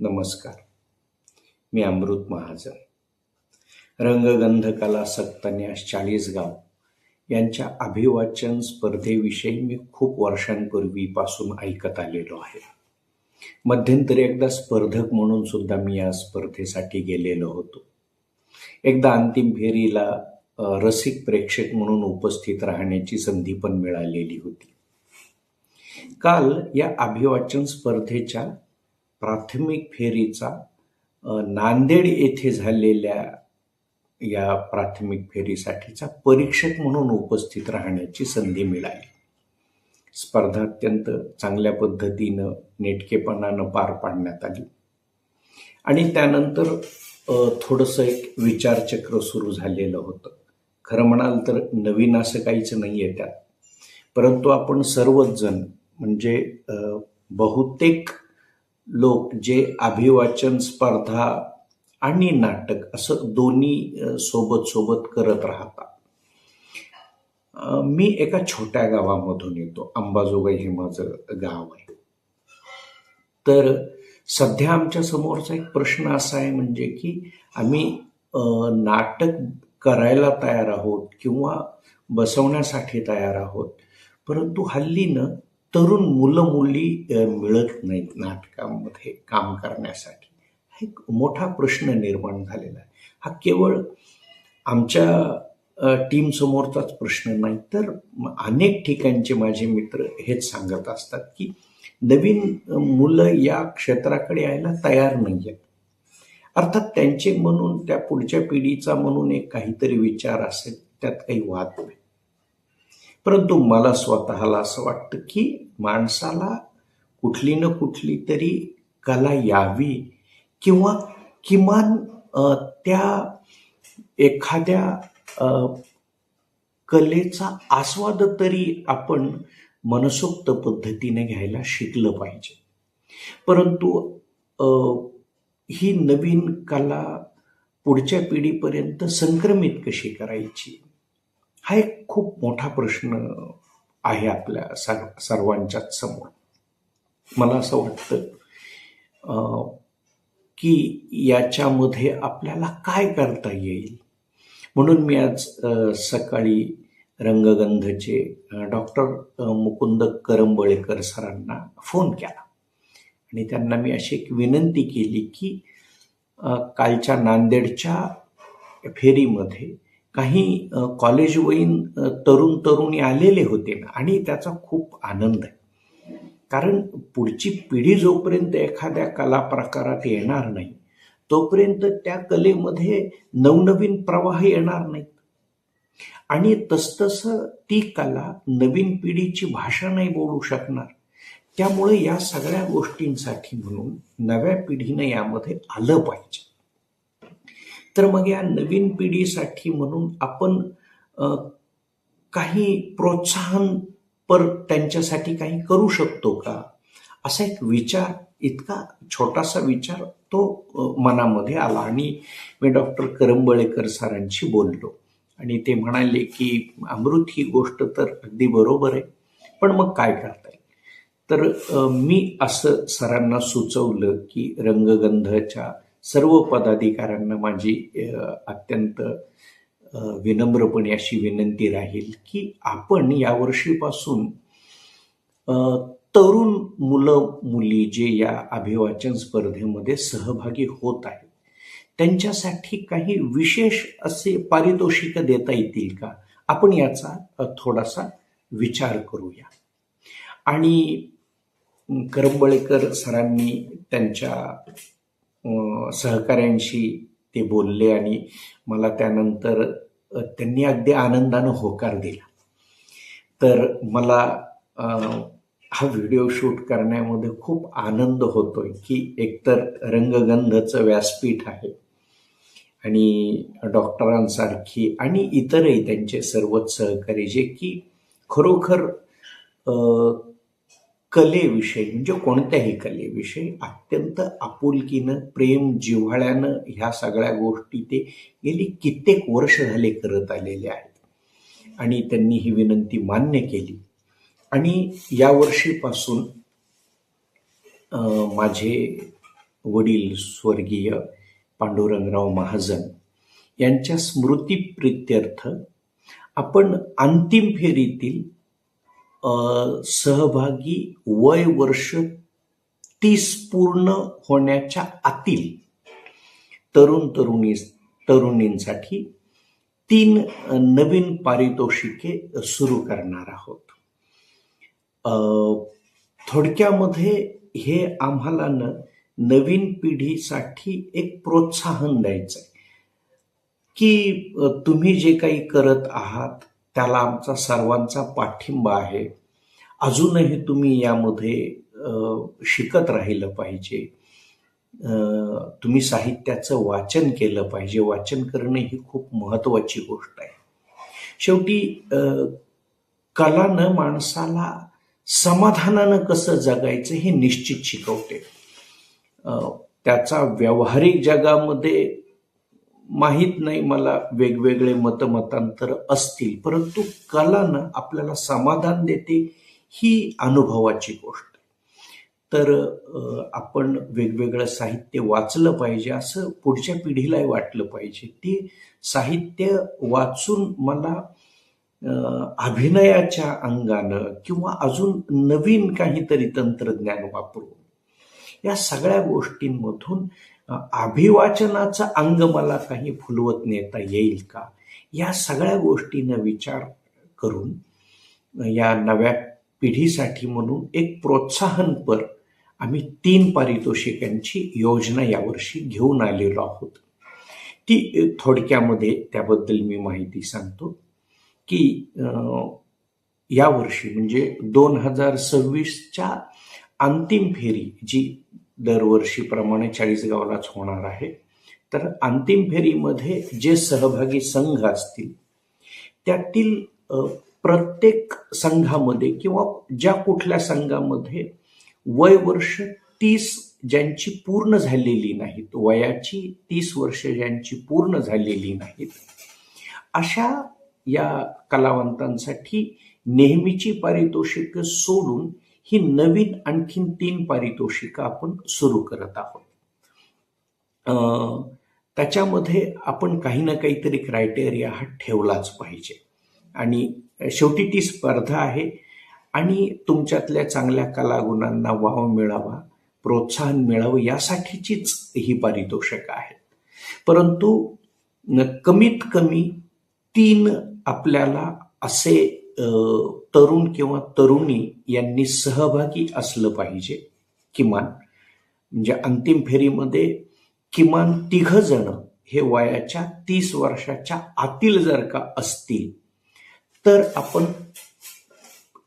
नमस्कार. मी अमृत महाजन. रंगगंध कला सक्तन्यास चाळीसगाव यांच्या अभिवाचन स्पर्धेविषयी मी खूप वर्षांपूर्वीपासून ऐकत आलेलो आहे. मध्यंतरी एकदा स्पर्धक म्हणून सुद्धा मी या स्पर्धेसाठी गेलेलो होतो. एकदा अंतिम फेरीला रसिक प्रेक्षक म्हणून उपस्थित राहण्याची संधी पण मिळालेली होती. काल या अभिवाचन स्पर्धेच्या प्राथमिक फेरीचा नांदेड येथे झालेल्या या प्राथमिक फेरीसाठीचा परीक्षक म्हणून उपस्थित राहण्याची संधी मिळाली. स्पर्धा अत्यंत चांगल्या पद्धतीनं नेटकेपणानं पार पाडण्यात आली. आणि त्यानंतर थोडंसं एक विचारचक्र सुरू झालेलं होतं. खरं म्हणाल तर नवीन असं काहीच नाही आहे त्यात. परंतु आपण सर्वच जण म्हणजे बहुतेक लोक जे अभिवाचन स्पर्धा आणि नाटक असं दोन्ही सोबत सोबत करत राहतात. मी एका छोट्या गावामधून येतो अंबाजोगाई हे माझं गाव आहे. तर सध्या आमच्या समोरचा एक प्रश्न असा आहे म्हणजे की आम्ही नाटक करायला तयार आहोत किंवा बसवण्यासाठी तयार आहोत परंतु हल्लीनं तरुण मुलं मुली मिळत नाहीत नाटकामध्ये काम करण्यासाठी. हा एक मोठा प्रश्न निर्माण झालेला आहे. हा केवळ आमच्या टीम समोरचाच प्रश्न नाही तर अनेक ठिकाणचे माझे मित्र हेच सांगत असतात की नवीन मुलं या क्षेत्राकडे यायला तयार नाही आहेत अर्थात त्यांचे म्हणून त्या पुढच्या पिढीचा म्हणून एक काहीतरी विचार असेल त्यात काही वाद नाही. परंतु मला स्वतःला असं वाटतं की माणसाला कुठली न कुठली तरी कला यावी किंवा किमान त्या एखाद्या कलेचा आस्वाद तरी आपण मनसोक्त पद्धतीने घ्यायला शिकलं पाहिजे. परंतु ही नवीन कला पुढच्या पिढीपर्यंत संक्रमित कशी करायची? हा एक खूप मोठा प्रश्न आहे आपल्या सर्व सर्वांच्याच समोर. मला असं वाटतं की याच्यामध्ये आपल्याला काय करता येईल? म्हणून मी आज सकाळी रंगगंधचे डॉक्टर मुकुंद करंबळेकर सरांना फोन केला. आणि त्यांना मी अशी एक विनंती केली की कालच्या नांदेडच्या फेरीमध्ये काही कॉलेजवयीन तरुण तरुणी आलेले होते ना आणि त्याचा खूप आनंद आहे. कारण पुढची पिढी जोपर्यंत एखाद्या कला प्रकारात येणार नाही तोपर्यंत त्या कलेमध्ये नवनवीन प्रवाह येणार नाहीत. आणि तसतसं ती कला नवीन पिढीची भाषा नाही बोलू शकणार. त्यामुळे या सगळ्या गोष्टींसाठी म्हणून नव्या पिढीनं यामध्ये आलं पाहिजे. तर मग या नवीन पिढीसाठी म्हणून आपण काही प्रोत्साहन पर त्यांच्यासाठी काही करू शकतो का? असा एक विचार इतका छोटासा विचार तो मनामध्ये आला आणि मी डॉक्टर करंबळेकर सरांशी बोललो. आणि ते म्हणाले की अमृत ही गोष्ट तर अगदी बरोबर आहे पण मग काय करता येईल? तर मी असं सरांना सुचवलं की रंगगंधच्या सर्व पदाधिकाऱ्यांना माझी अत्यंत विनम्रपणे अशी विनंती राहील की आपण यावर्षीपासून तरुण मुलं मुली जे या अभिवाचन स्पर्धेमध्ये सहभागी होत आहेत त्यांच्यासाठी काही विशेष असे पारितोषिक देता येतील का? आपण याचा थोडासा विचार करूया. आणि करंबळेकर सरांनी त्यांच्या सहकाऱ्यांशी ते बोलले आणि मला त्यानंतर त्यांनी अगदी आनंदानं होकार दिला. तर मला हा व्हिडिओ शूट करण्यामध्ये खूप आनंद होतोय की एकतर रंगगंधचं व्यासपीठ आहे आणि डॉक्टरांसारखी आणि इतरही त्यांचे सर्वच सहकारी जे की खरोखर कलेविषयी म्हणजे कोणत्याही कलेविषयी अत्यंत आपुलकीनं प्रेम जिव्हाळ्यानं ह्या सगळ्या गोष्टी ते गेली कित्येक वर्ष झाले करत आलेले आहेत. आणि त्यांनी ही विनंती मान्य केली. आणि यावर्षीपासून माझे वडील स्वर्गीय पांडुरंगराव महाजन यांच्या स्मृतीप्रित्यर्थ आपण अंतिम फेरीतील सहभागी वय वर्ष तीस पूर्ण होण्याच्या आतील तरुण तरुणी तरुणींसाठी तीन नवीन पारितोषिके सुरू करणार आहोत. अ, थोडक्यामध्ये हे आम्हाला न नवीन पिढीसाठी एक प्रोत्साहन द्यायचं आहे की तुम्ही जे काही करत आहात त्याला आमचा सर्वांचा पाठिंबा आहे. अजूनही तुम्ही यामध्ये शिकत राहिलं पाहिजे. तुम्ही साहित्याचं वाचन केलं पाहिजे. वाचन करणे ही खूप महत्वाची गोष्ट आहे. शेवटी कलानं माणसाला समाधानानं कसं जगायचं हे निश्चित शिकवते. त्याचा व्यावहारिक जगामध्ये माहीत नाही मला वेगवेगळे मतमतांतर असतील परंतु कलानं आपल्याला समाधान देते ही अनुभवाची गोष्ट. तर आपण वेगवेगळं साहित्य वाचलं पाहिजे असं पुढच्या पिढीलाही वाटलं पाहिजे. ते साहित्य वाचून मला अभिनयाच्या अंगानं किंवा अजून नवीन काहीतरी तंत्रज्ञान वापरून या सगळ्या गोष्टींमधून अभिवाचनाचं अंग मला काही फुलवत नेता येईल का? या सगळ्या गोष्टींना विचार करून या नव्या पिढीसाठी म्हणून एक प्रोत्साहनपर आम्ही तीन पारितोषिकांची योजना यावर्षी घेऊन आलेलो आहोत. ती थोडक्यामध्ये त्याबद्दल मी माहिती सांगतो की यावर्षी म्हणजे दोन हजार सव्वीसच्या अंतिम फेरी जी दरवर्षीप्रमाणे चाळीसगावलाच होणार आहे. तर अंतिम फेरीमध्ये जे सहभागी संघ असतील त्यातील प्रत्येक संघामध्ये किंवा ज्या कुठल्या संघामध्ये वय वर्ष तीस ज्यांची पूर्ण झालेली नाहीत वयाची तीस वर्ष ज्यांची पूर्ण झालेली नाहीत अशा या कलावंतांसाठी नेहमीची पारितोषिकं सोडून ही नवीन आणखीन तीन पारितोषिकं आपण सुरू करत आहोत. त्याच्यामध्ये आपण काही ना काहीतरी क्रायटेरिया हा ठेवलाच पाहिजे. आणि शेवटी ती स्पर्धा आहे आणि तुमच्यातल्या चांगल्या कलागुणांना वाव मिळावा प्रोत्साहन मिळावं यासाठीचीच ही पारितोषिकं आहेत. परंतु कमीत कमी तीन आपल्याला असे तरुण किंवा तरुणी यांनी सहभागी असलं पाहिजे. किमान म्हणजे अंतिम फेरीमध्ये किमान तिघ जण हे वयाच्या तीस वर्षाच्या आतील जर का असतील तर आपण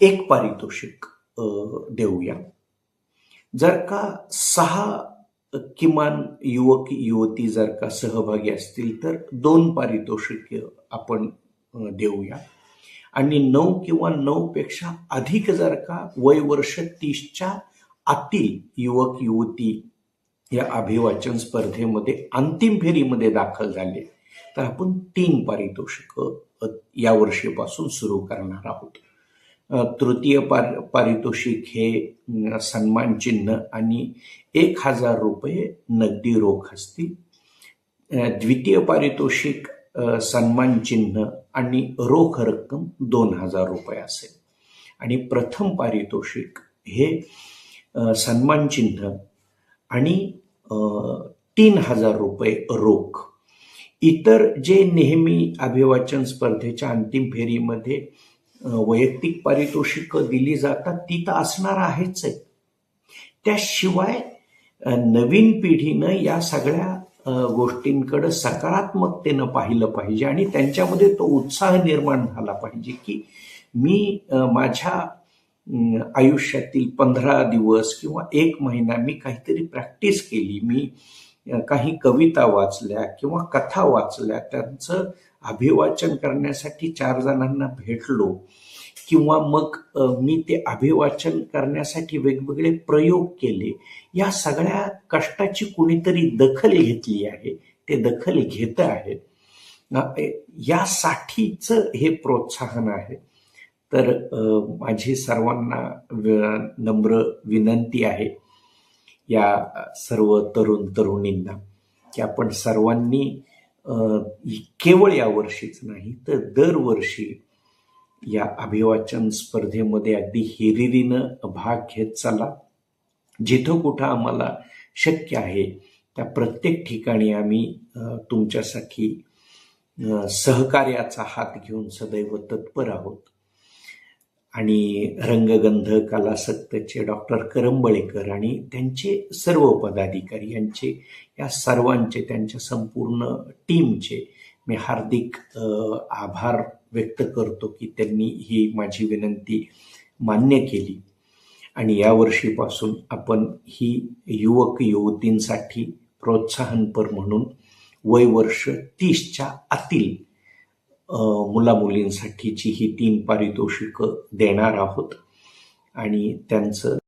एक पारितोषिक देऊया. जर का सहा किमान युवक युवती जर का सहभागी असतील तर दोन पारितोषिक आपण देऊया. आणि नऊ किंवा नऊपेक्षा अधिक जर का वय वर्ष तीसच्या आतील युवक युवती या अभिवाचन स्पर्धेमध्ये अंतिम फेरीमध्ये दाखल झाले तर आपण तीन पारितोषिक या वर्षीपासून सुरू करणार आहोत. तृतीय पार पारितोषिक हे सन्मान चिन्ह आणि एक हजार रुपये नगदी रोख असतील. द्वितीय पारितोषिक सन्मान चिन्ह आणि रोख रक्कम दोन हजार रुपये असेल. आणि प्रथम पारितोषिक हे सन्मान चिन्ह आणि तीन हजार रुपये रोख. इतर जे नेहमी अभिवाचन स्पर्धेच्या अंतिम फेरीमध्ये वैयक्तिक पारितोषिक दिली जातात ती तर असणार आहेच. आहे त्याशिवाय नवीन पिढीनं या सगळ्या गोष्टींकडे सकारात्मकतेनं पाहिलं पाहिजे आणि त्यांच्यामध्ये तो उत्साह निर्माण झाला पाहिजे की मी माझ्या आयुष्यातील पंधरा दिवस किंवा एक महिना मी काहीतरी प्रॅक्टिस केली. मी काही कविता वाचल्या किंवा कथा वाचल्या. त्यांचं अभिवाचन करण्यासाठी चार जणांना भेटलो किंवा मग मी ते अभिवाचन करण्यासाठी वेगवेगळे प्रयोग केले. या सगळ्या कष्टाची कुणीतरी दखल घेतली आहे ते दखल घेत आहे. यासाठीच हे प्रोत्साहन आहे. तर माझी सर्वांना नम्र विनंती आहे या सर्व तरुण तरुणींना की आपण सर्वांनी केवळ यावर्षीच नाही तर दरवर्षी या अभिवाचन स्पर्धेमध्ये अगदी हिरिरीनं भाग घेत चाला. जिथं कुठं आम्हाला शक्य आहे त्या प्रत्येक ठिकाणी आम्ही तुमच्यासाठी सहकार्याचा हात घेऊन सदैव तत्पर आहोत. आणि रंगगंध कलासक्तचे डॉक्टर करंबळेकर आणि त्यांचे सर्व पदाधिकारी यांचे या सर्वांचे त्यांच्या संपूर्ण टीमचे मी हार्दिक आभार व्यक्त करतो की त्यांनी ही माझी विनंती मान्य केली. आणि यावर्षीपासून आपण ही युवक युवतींसाठी प्रोत्साहनपर म्हणून वय वर्ष तीसच्या आतील मुलामुलींसाठीची ही तीन पारितोषिकं देणार आहोत. आणि त्यांचं